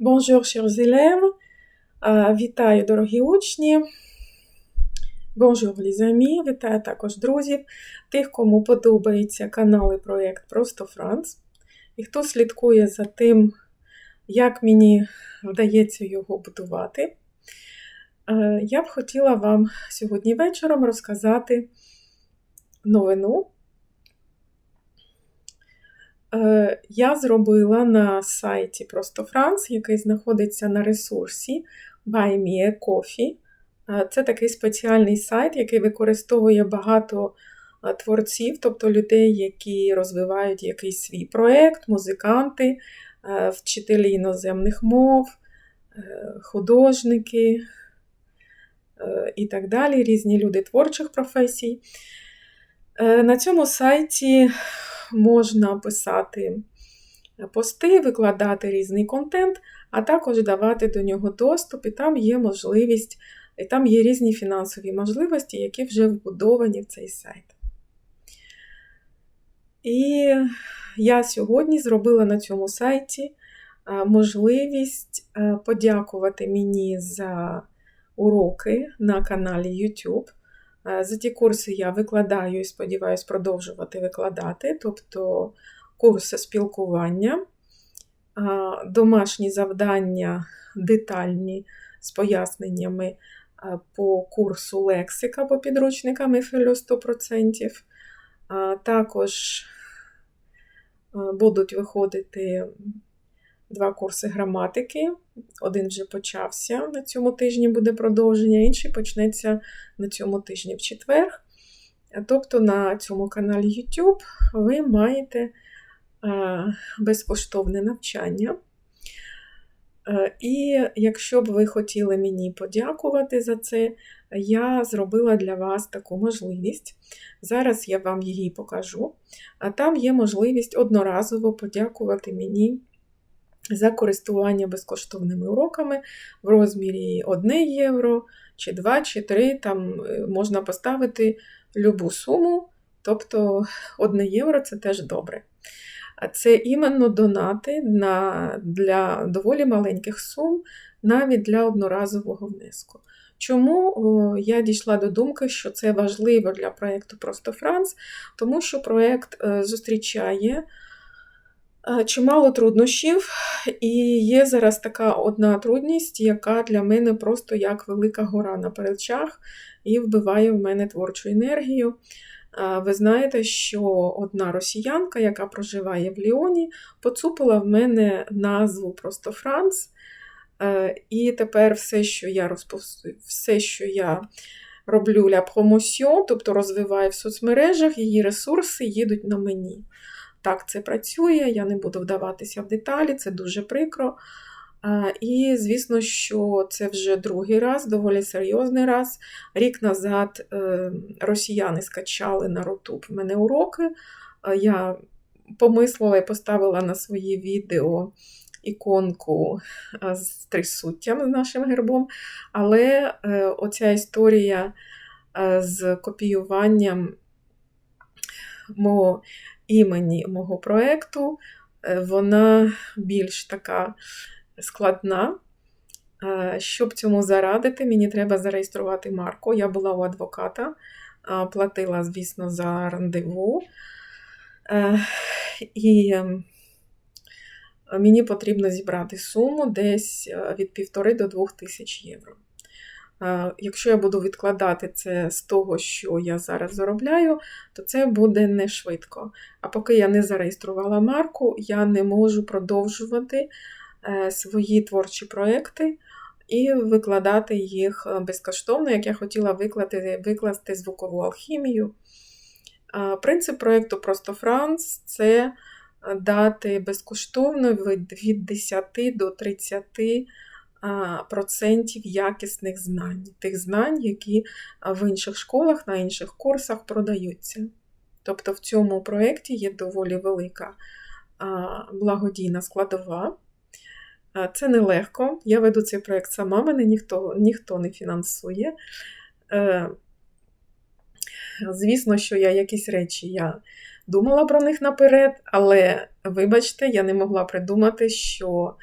Bonjour, chers élèves. Вітаю, дорогі учні. Bonjour, les. Вітаю також друзів, тих, кому подобається канал і проєкт Просто Франц. І хто слідкує за тим, як мені вдається його будувати. Я б хотіла вам сьогодні вечором розказати новину. Е, Я зробила на сайті Просто Франц, який знаходиться на ресурсі Buy Me a Coffee. Е, Це такий спеціальний сайт, який використовує багато е, творців, тобто людей, які розвивають якийсь свій проєкт, музиканти, вчителі іноземних мов, художники і так далі, різні люди творчих професій. На цьому сайті можна писати пости, викладати різний контент, а також давати до нього доступ, і там є можливість, і там є різні фінансові можливості, які вже вбудовані в цей сайт. І я сьогодні зробила на цьому сайті е, можливість е, подякувати мені за уроки на каналі YouTube. Е, За ті курси я викладаю і сподіваюся продовжувати викладати, тобто курси спілкування, домашні завдання детальні з поясненнями е, по курсу лексика по підручникам ефелю 100%. Також е, будуть виходити два курси граматики. Один вже почався на цьому тижні буде продовження, інший почнеться на цьому тижні в четвер. Тобто на цьому каналі YouTube ви маєте е, безкоштовне навчання. Е, І якщо б ви хотіли мені подякувати за це, я зробила для вас таку можливість. Зараз я вам її покажу. А там є можливість одноразово подякувати мені за користування безкоштовними уроками в розмірі 1 євро, чи 2, чи 3, там е, можна поставити любу суму, тобто 1 євро це теж добре. А це іменно донати на, для доволі маленьких сум, навіть для одноразового внеску. Чому я дійшла до думки, що це важливо для проєкту Просто Франц, тому що проєкт е, зустрічає чимало труднощів, і є зараз така одна трудність, яка для мене просто як велика гора на плечах і вбиває в мене творчу енергію. Ви знаєте, що одна росіянка, яка проживає в Ліоні, поцупила в мене назву просто Франц. Е, І тепер все, що я розпос... все, що я роблю ля промосіон, тобто розвиваю в соцмережах, її ресурси їдуть на мені. Так це працює, я не буду вдаватися в деталі, це дуже прикро. І, звісно, що це вже другий раз, доволі серйозний раз. Рік назад е, росіяни скачали на Рутуб в мене уроки. Я помислила і поставила на свої відео іконку з трисуттям з нашим гербом. Але е, оця історія е, з копіюванням мого імені мого проєкту, е, вона більш така складна. Е, Щоб цьому зарадити, мені треба зареєструвати марку. Я була у адвоката, е, платила, звісно, за рандеву. І ем, мені потрібно зібрати суму десь від півтори до двох тисяч євро. Е, Якщо я буду відкладати це з того, що я зараз заробляю, то це буде не швидко. А поки я не зареєструвала марку, я не можу продовжувати е, свої творчі проекти і викладати їх е, безкоштовно, як я хотіла виклати, викласти звукову алхімію. Е, Принцип проєкту Просто Франц це дати безкоштовно від від 10 до 30 а, процентів якісних знань, тих знань, які в інших школах, на інших курсах продаються. Тобто в цьому проєкті є доволі велика благодійна складова. Це нелегко. Я веду цей проєкт сама, мене ніхто, ніхто не фінансує. Е, Звісно, що я якісь речі я думала про них наперед, але, вибачте, я не могла придумати, що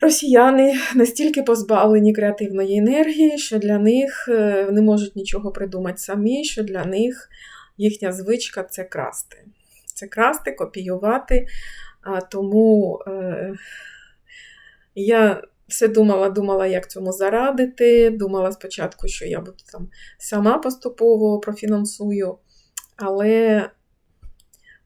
Росіяни настільки позбавлені креативної енергії, що для них не можуть нічого придумати самі, що для них їхня звичка це красти. Це красти, копіювати. Тому е, я все думала, думала, як цьому зарадити. Думала спочатку, що я буду там сама поступово профінансую, але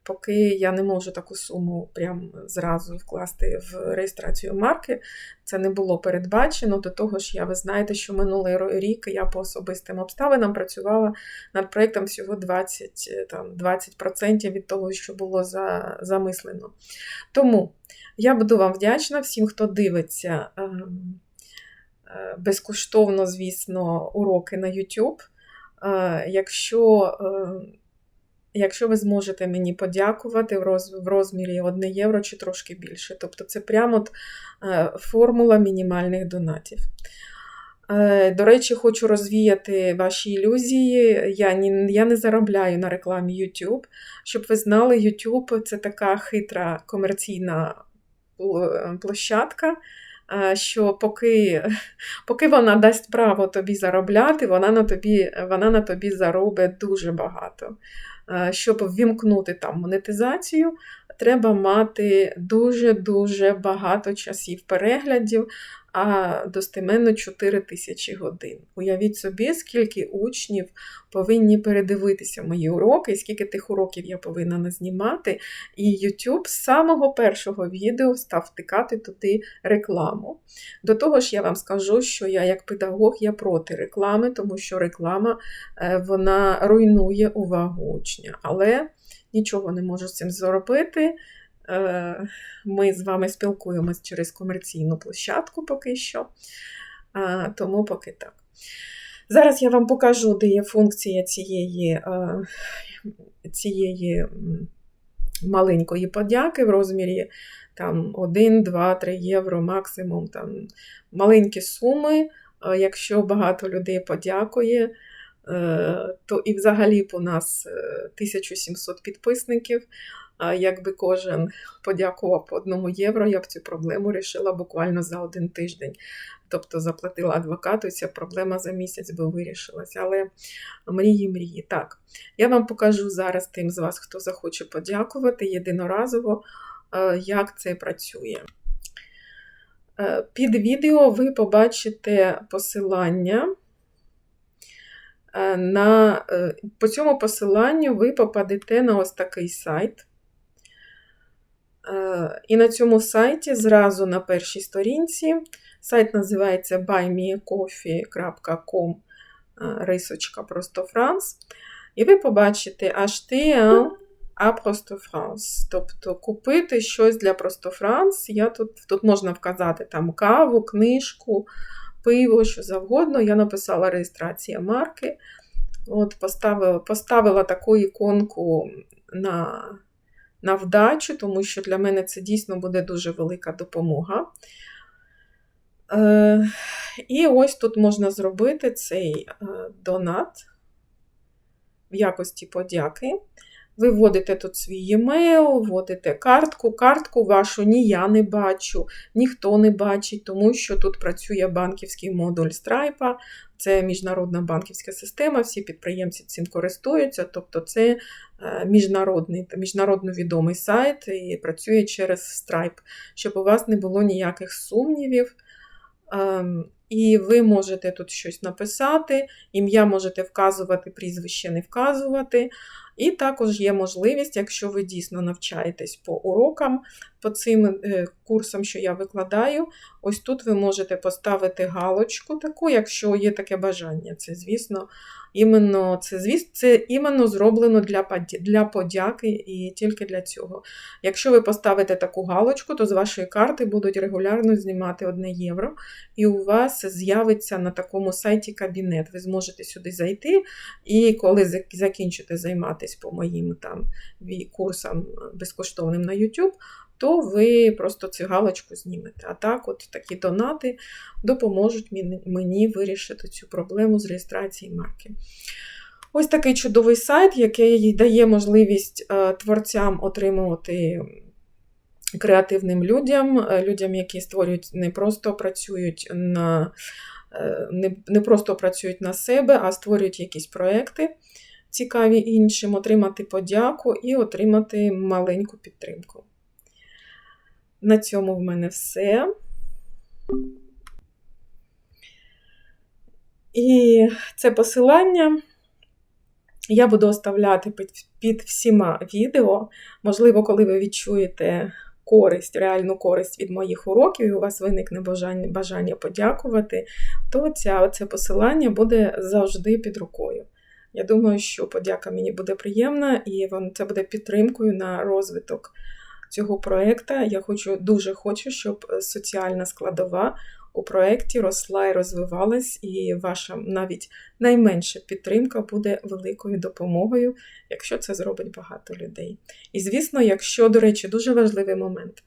поки я не можу таку суму прям зразу вкласти в реєстрацію марки, це не було передбачено. До того ж, я ви знаєте, що минулий рік я по особистим обставинам працювала над проєктом всього 20%, там, 20% від того, що було за, замислено. Тому я буду вам вдячна всім, хто дивиться ем, е, безкоштовно, звісно, уроки на YouTube. Е, якщо ем, якщо ви зможете мені подякувати в розмірі 1 євро чи трошки більше. Тобто це прямо от е, формула мінімальних донатів. До речі, хочу розвіяти ваші ілюзії. Я не, я не заробляю на рекламі YouTube. Щоб ви знали, YouTube це така хитра комерційна площадка, що поки поки вона дасть право тобі заробляти, вона на тобі вона на тобі заробить дуже багато. Щоб ввімкнути там монетизацію, треба мати дуже-дуже багато часів переглядів, а достеменно 4 тисячі годин. Уявіть собі, скільки учнів повинні передивитися мої уроки, скільки тих уроків я повинна назнімати. І YouTube з самого першого відео став втикати туди рекламу. До того ж, я вам скажу, що я, як педагог, я проти реклами, тому що реклама е, вона руйнує увагу учня. Але нічого не можу з цим зробити. Е, ми з вами спілкуємось через комерційну площадку поки що, тому поки так. Зараз я вам покажу, де є функція цієї е, цієї маленької подяки в розмірі там, 1, 2, 3 євро максимум там, маленькі суми. Якщо багато людей подякує, е, то і взагалі у нас 1700 підписників. Якби кожен подякував по одному євро, я б цю проблему рішила буквально за один тиждень. Тобто заплатила адвокату, ця проблема за місяць би вирішилася. Але мрії, мрії. Так, я вам покажу зараз тим з вас, хто захоче подякувати єдиноразово, е, як це працює. Е, під відео ви побачите посилання. Е, на, По цьому посиланню ви попадете на ось такий сайт. Е, і на цьому сайті зразу на першій сторінці сайт називається buymeacoffee.com е, рисочка просто Франс. І ви побачите HTL а просто Франс. Тобто купити щось для просто Франс. Я Тут тут можна вказати там каву, книжку, пиво, що завгодно. Я написала реєстрація марки. От Поставила поставила таку іконку на на вдачу, тому що для мене це дійсно буде дуже велика допомога. Е, І ось тут можна зробити цей е, донат в якості подяки. Ви вводите тут свій e-mail, вводите картку. Картку вашу ні я не бачу, ніхто не бачить, тому що тут працює банківський модуль Stripe, це міжнародна банківська система, всі підприємці цим користуються, тобто це е, міжнародний міжнародно відомий сайт і працює через Stripe, щоб у вас не було ніяких сумнівів. Ем, і ви можете тут щось написати, ім'я можете вказувати, прізвище не вказувати. І також є можливість, якщо ви дійсно навчаєтесь по урокам, по цим е, курсам, що я викладаю, ось тут ви можете поставити галочку таку, якщо є таке бажання. Це, звісно, іменно це, звісно, це іменно зроблено для для подяки і тільки для цього. Якщо ви поставите таку галочку, то з вашої карти будуть регулярно знімати 1 євро, і у вас з'явиться на такому сайті кабінет. Ви зможете сюди зайти, і коли закінчите займатися по моїм там курсам безкоштовним на YouTube, то ви просто цю галочку знімете. А так, от такі донати допоможуть мені вирішити цю проблему з реєстрації марки. Ось такий чудовий сайт, який дає можливість е, творцям отримувати креативним людям, е, людям, які створюють, не просто працюють на е, не, не просто працюють на себе, а створюють якісь проекти цікаві іншим, отримати подяку і отримати маленьку підтримку. На цьому в мене все. І це посилання я буду оставляти під, всіма відео. Можливо, коли ви відчуєте користь, реальну користь від моїх уроків, і у вас виникне бажання бажання подякувати, то ця, це посилання буде завжди під рукою. Я думаю, що подяка мені буде приємна, і це буде підтримкою на розвиток цього проєкту. Я хочу, дуже хочу, щоб соціальна складова у проєкті росла і розвивалась, і ваша навіть найменша підтримка буде великою допомогою, якщо це зробить багато людей. І, звісно, якщо, до речі, дуже важливий момент,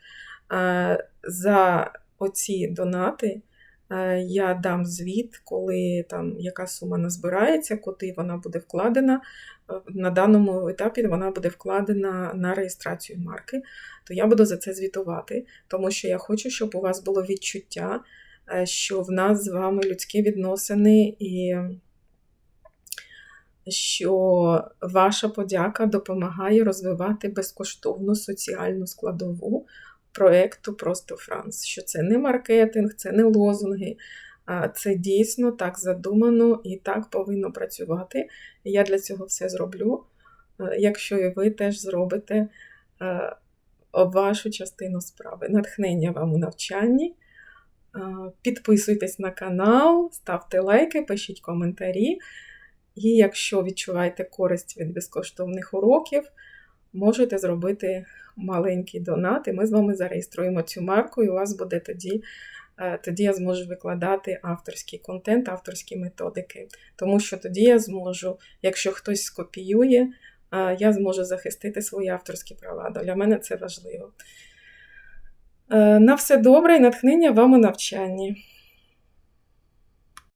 за оці донати. Я дам звіт, коли там яка сума назбирається, куди вона буде вкладена. На даному етапі вона буде вкладена на реєстрацію марки, то я буду за це звітувати, тому що я хочу, щоб у вас було відчуття, Е, що в нас з вами людські відносини, і що ваша подяка допомагає розвивати безкоштовну соціальну складову проєкту Просто Франс. Що це не маркетинг, це не лозунги. Це дійсно так задумано і так повинно працювати. Я для цього все зроблю. Е, якщо і ви теж зробите е, вашу частину справи. Натхнення вам у навчанні. Підписуйтесь на канал, ставте лайки, пишіть коментарі. І якщо відчуваєте користь від безкоштовних уроків, можете зробити маленький донат, і ми з вами зареєструємо цю марку, і у вас буде тоді. Е, тоді я зможу викладати авторський контент, авторські методики. Тому що тоді я зможу, якщо хтось скопіює, е, я зможу захистити свої авторські права. Для мене це важливо. Е, на все добре і натхнення вам у навчанні.